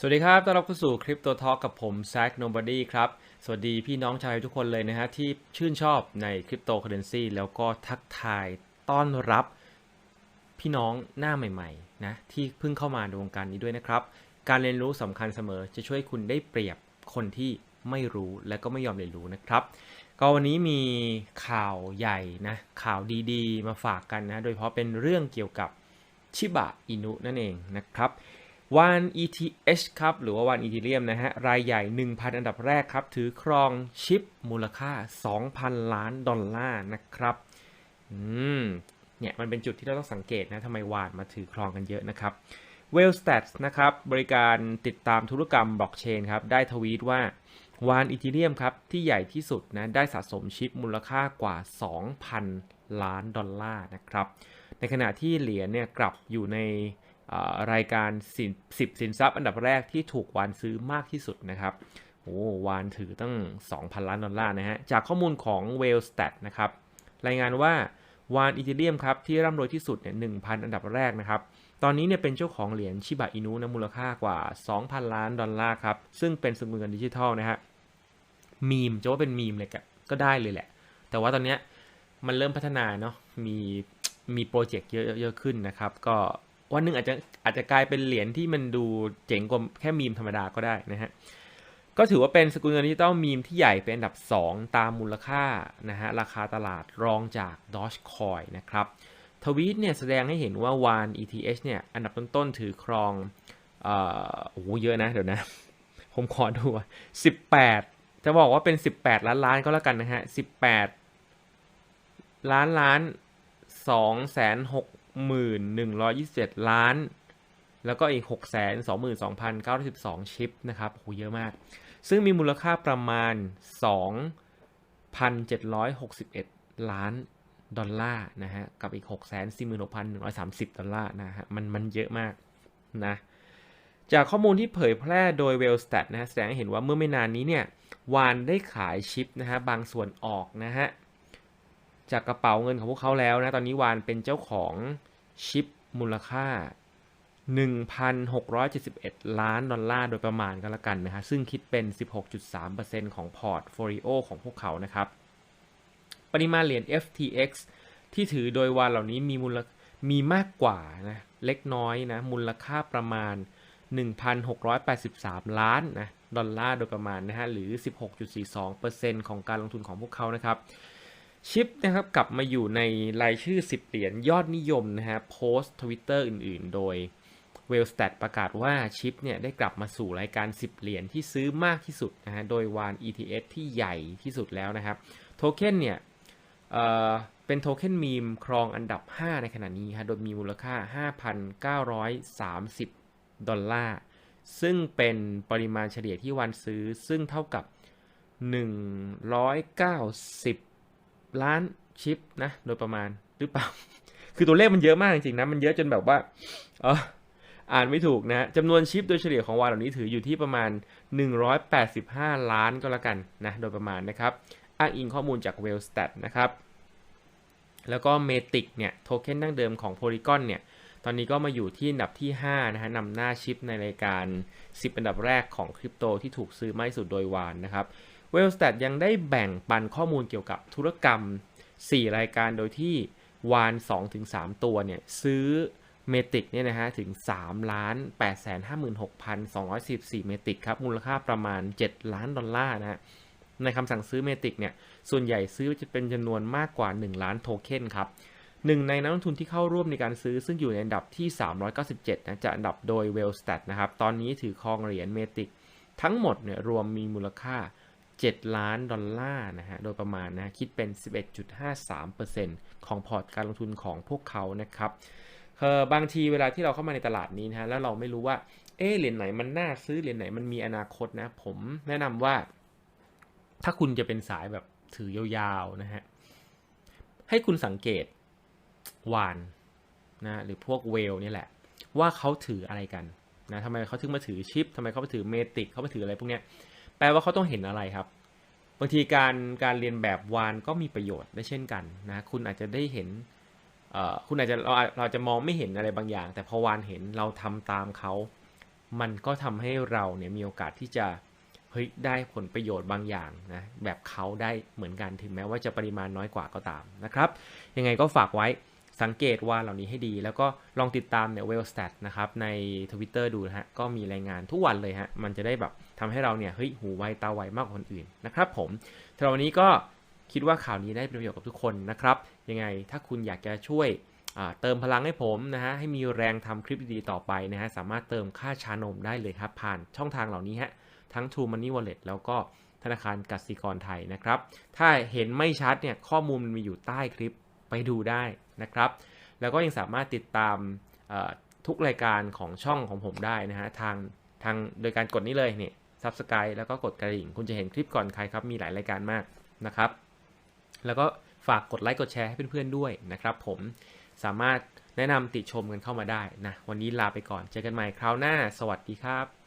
สวัสดีครับ ต้อนรับเข้าสู่คริปโตทอกับผมแซ k Nobody ครับ สวัสดีพี่น้องชาวทยทุกคนเลยนะฮะที่ชื่นชอบในคริปโตเคอเรนซีแล้วก็ทักทายต้อนรับพี่น้องหน้าใหม่ๆนะที่เพิ่งเข้ามาในวงการนี้ด้วยนะครับ การเรียนรู้สำคัญเสมอจะช่วยคุณได้เปรียบคนที่ไม่รู้และก็ไม่ยอมเรียนรู้นะครับ ก็วันนี้มีข่าวใหญ่นะข่าวดีๆ มาฝากกันนะโดยเฉพาะเป็นเรื่องเกี่ยวกับชิบะอินุนั่นเองนะครับ วาน ETH ครับ หรือว่าวานอีเทเรียมนะฮะ รายใหญ่ 1,000 อันดับแรกครับ ถือครองชิปมูลค่า 2,000 ล้านดอลลาร์นะครับ อืม เนี่ย มันเป็นจุดที่เราต้องสังเกตนะทำไมวานมาถือครองกันเยอะนะครับ w e l l Stats นะครับ บริการติดตามธุรกรรมบล็อกเชนครับ ได้ทวีตว่าวานอีเทเรียมครับ ที่ใหญ่ที่สุดนะ ได้สะสมชิปมูลค่ากว่า 2,000 ล้านดอลลาร์นะครับ ในขณะที่เหรียญเนี่ยกลับอยู่ใน รายการสินสิบสินทรัพย์อันดับแรกที่ถูกวานซื้อมากที่สุดนะครับโอ้วานถือตั้ง 2,000 ล้านดอลลาร์นะฮะ จากข้อมูลของ w e l l Stat นะครับ รายงานว่าวานอีเทเรียมครับ ที่ร่ำรวยที่สุดเนี่ย1,000 อันดับแรกนะครับ ตอนนี้เนี่ยเป็นเจ้าของเหรียญชิบะอินุนะมูลค่ากว่า 2,000 ล้านดอลลาร์ครับ ซึ่งเป็นสกุลเงินดิจิทัลนะฮะ มีมจะว่าเป็นมีมเลยก็ได้เลยแหละ แต่ว่าตอนนี้มันเริ่มพัฒนาเนาะ มีมีโปรเจกต์เยอะๆขึ้นนะครับ ก็ วันหนึ่งอาจจะอาจจะกลายเป็นเหรียญที่มันดูเจ๋งกว่าแค่มีมธรรมดาก็ได้นะฮะก็ถือว่าเป็นสกุลเงินดิจิตอลมีมที่ใหญ่เป็นอันดับ 2 ตามมูลค่านะฮะราคาตลาดรองจาก Dogecoin นะครับทวีตเนี่ยแสดงให้เห็นว่าวาน ETH เนี่ยอันดับต้นๆ ถือครองเอ่อโอ้โหเยอะนะเดี๋ยวนะ ผมขอดู 18 จะบอกว่าเป็น 18 ล้านล้านก็แล้วกันนะฮะ 18 ล้านล้าน2แสน6 1,127 ล้าน แล้วก็อีก 622,912 ชิปนะครับโหเยอะมาก ซึ่งมีมูลค่าประมาณ 2,761 ล้านดอลลาร์นะฮะ กับอีก 646,130 ดอลลาร์นะฮะ มันมันเยอะมากนะ จากข้อมูลที่เผยแพร่โดย w e l l Stat นะฮะแสดงให้เห็นว่าเมื่อไม่นานนี้เนี่ยวานได้ขายชิปนะฮะบางส่วนออกนะฮะจากกระเป๋าเงินของพวกเขาแล้วนะ ตอนนี้วานเป็นเจ้าของ ชิปมูลค่า 1,671 ล้านดอลลาร์โดยประมาณก็แล้วกันนะฮะซึ่งคิดเป็น 16.3%ของพอร์ตโฟลิโอของพวกเขานะครับ ปริมาณเหรียญ FTX ที่ถือโดยวานเหล่านี้มีมูลมีมากกว่านะเล็กน้อยนะมูลค่าประมาณ 1,683 ล้านนะดอลลาร์โดยประมาณนะฮะหรือ 16.42%ของการลงทุนของพวกเขานะครับ ชิปนะครับกลับมาอยู่ในรายชื่อ 10 เหรียญยอดนิยมนะฮะโพสต์ทวิตเตอร์อื่นๆ โดย w e l l Stat ประกาศว่าชิปเนี่ยได้กลับมาสู่รายการ 10 เหรียญที่ซื้อมากที่สุดนะฮะโดยวาน ETS ที่ใหญ่ที่สุดแล้วนะครับโทเค็นเนี่ยเเป็นโทเค็นมีมครองอันดับ 5 ในขณะนี้ฮะโดยมีมูลค่า 5,930 ดอลลาร์ ซึ่งเป็นปริมาณเฉลี่ยที่วันซื้อซึ่งเท่ากับ 190 ล้านชิปนะโดยประมาณหรือเปล่า คือตัวเลขมันเยอะมากจริงๆนะ มันเยอะจนแบบว่าเอออ่านไม่ถูกนะจำนวนชิปโดยเฉลี่ยของวานเหล่านี้ถืออยู่ที่ประมาณ 185 ล้านก็แล้วกันนะโดยประมาณนะครับ อ้างอิงข้อมูลจาก w e l l Stat นะครับแล้วก็เมติกเนี่ยโทเค็นดั้งเดิมของ Polygon เนี่ยตอนนี้ก็มาอยู่ที่อันดับที่ 5 นะฮะนำหน้าชิปในรายการ 10 อันดับแรกของคริปโตที่ถูกซื้อมากที่สุดโดยวานนะครับ เวลสแตทยังได้แบ่งปันข้อมูลเกี่ยวกับธุรกรรม 4 รายการโดยที่วาน 2-3 ตัวเนี่ยซื้อเมติกเนี่ยนะฮะถึง3ล้าน8 5 6 2 1 4เมติกครับมูลค่าประมาณ 7 ล้านดอลลาร์นะฮะในคำสั่งซื้อเมติกเนี่ยส่วนใหญ่ซื้อจะเป็นจำนวนมากกว่า 1 ล้านโทเค็นครับหนึ่งในนักลงทุนที่เข้าร่วมในการซื้อซึ่งอยู่ในอันดับที่ 397นะจะอันดับโดย w e l l Stat นะครับตอนนี้ถือครองเหรียญเมติกทั้งหมดเนี่ยรวมมีมูลค่า 7 ล้านดอลลาร์นะฮะ โดยประมาณนะคิดเป็น 11.53%ของพอร์ตการลงทุนของพวกเขานะครับเออบางทีเวลาที่เราเข้ามาในตลาดนี้นะฮะ แล้วเราไม่รู้ว่า เออเหรียญไหนมันน่าซื้อ เหรียญไหนมันมีอนาคตนะ ผมแนะนำว่า ถ้าคุณจะเป็นสายแบบถือยาวๆนะฮะ ให้คุณสังเกตวานนะหรือพวกเวลนี่แหละ ว่าเขาถืออะไรกันนะทำไมเขาถึงมาถือชิปทำไมเขามาถือเมติกเขามาถืออะไรพวกเนี้ย แปลว่าเขาต้องเห็นอะไรครับบางทีการการเรียนแบบวานก็มีประโยชน์ได้เช่นกันนะคุณอาจจะได้เห็นคุณอาจจะเราเราจะมองไม่เห็นอะไรบางอย่าง แต่พอวานเห็นเราทำตามเขา มันก็ทำให้เราเนี่ยมีโอกาสที่จะเฮ้ยได้ผลประโยชน์บางอย่างนะแบบเขาได้เหมือนกันถึงแม้ว่าจะปริมาณน้อยกว่าก็ตามนะครับ ยังไงก็ฝากไว้ สังเกตว่าเหล่านี้ให้ดี แล้วก็ลองติดตามเนี่ยเวลส t ตนะครับใน Twitter ดูนะฮะ ก็มีรายงานทุกวันเลยฮะ มันจะได้แบบทำให้เราเนี่ยเฮ้ยหูไวตาไวมากกว่าคนอื่นนะครับผมสำหรับวันนี้ก็คิดว่าข่าวนี้ได้ประโยชน์กับทุกคนนะครับ ยังไงถ้าคุณอยากจะช่วยเติมพลังให้ผมนะฮะ ให้มีแรงทำคลิปดีๆต่อไปนะฮะ สามารถเติมค่าชานมได้เลยครับ ผ่านช่องทางเหล่านี้ฮะ ทั้ง True Money Wallet แล้วก็ธนาคารกสิกรไทยนะครับ ถ้าเห็นไม่ชัดเนี่ยข้อมูลมันมีอยู่ใต้คลิป ไปดูได้นะครับ แล้วก็ยังสามารถติดตามทุกรายการของช่องของผมได้นะฮะทางทางโดยการกดนี้เลยเนี่ย Subscribe แล้วก็กดกระดิ่ง คุณจะเห็นคลิปก่อนใครครับ มีหลายรายการมากนะครับ แล้วก็ฝากกดไลค์กดแชร์ให้เพื่อนๆด้วยนะครับ ผมสามารถแนะนำติชมกันเข้ามาได้นะ วันนี้ลาไปก่อน เจอกันใหม่คราวหน้า สวัสดีครับ